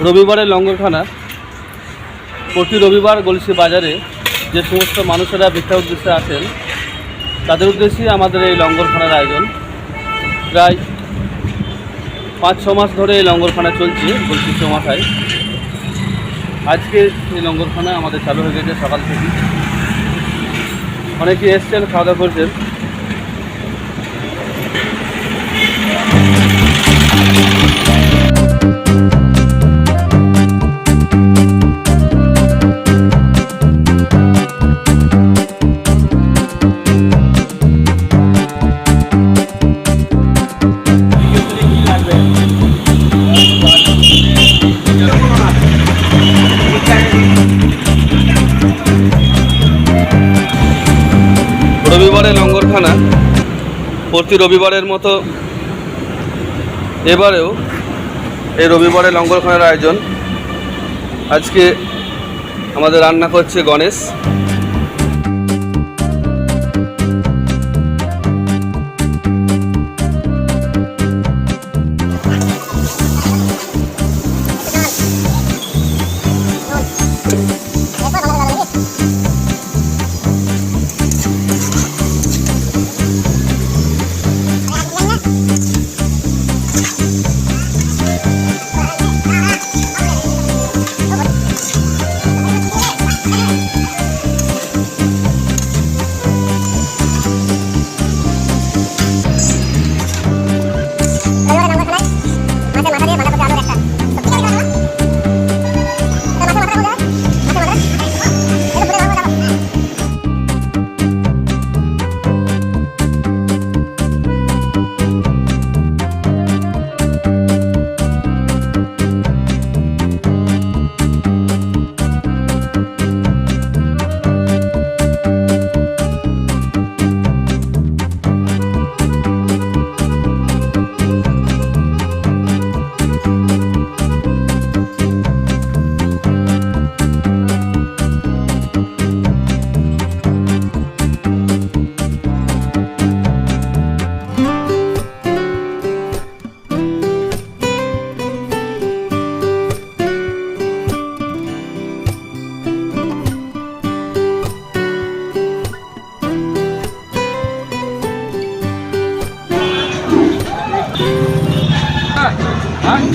রবিবারের লঙ্গরখানা। প্রতি রবিবার গলসি বাজারে যে সমস্ত মানুষেরা ভিক্ষা উদ্দেশ্যে আসেন, তাদের উদ্দেশ্যেই আমাদের এই লঙ্গরখানার আয়োজন। প্রায় পাঁচ, ছ মাস ধরে এই লঙ্গরখানা চলছে গলসি চৌমাথায়। আজকে এই লঙ্গরখানা আমাদের চালু হয়ে গেছে সকাল থেকে অনেকে এসছেন, খাওয়া দাওয়া করছেন। প্রতি রবিবারের মতো এবারেও এই রবিবারে লঙ্গরখানার আয়োজন। আজকে আমাদের রান্না করছে গণেশ।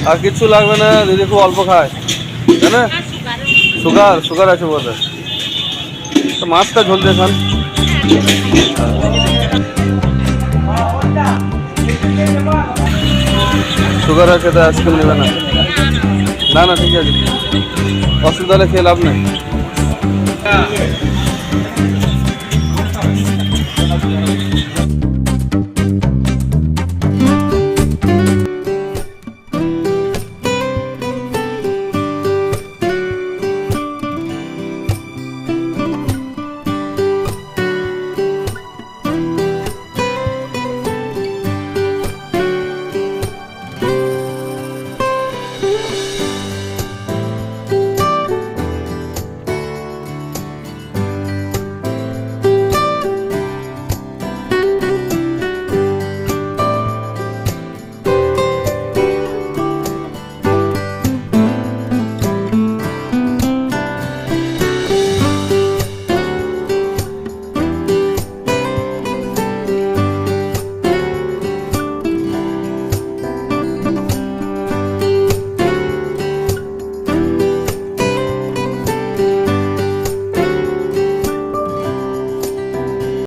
আর কিচ্ছু লাগবে না, দিদি খুব অল্প খায়। তাই না? সুগার সুগার আছে তো মাছটা ঝোল দিয়ে খান। সুগার আছে তো আইসক্রিম নেবে না। না না, ঠিক আছে। অসুবিধা হলে খেয়ে লাভ নেই।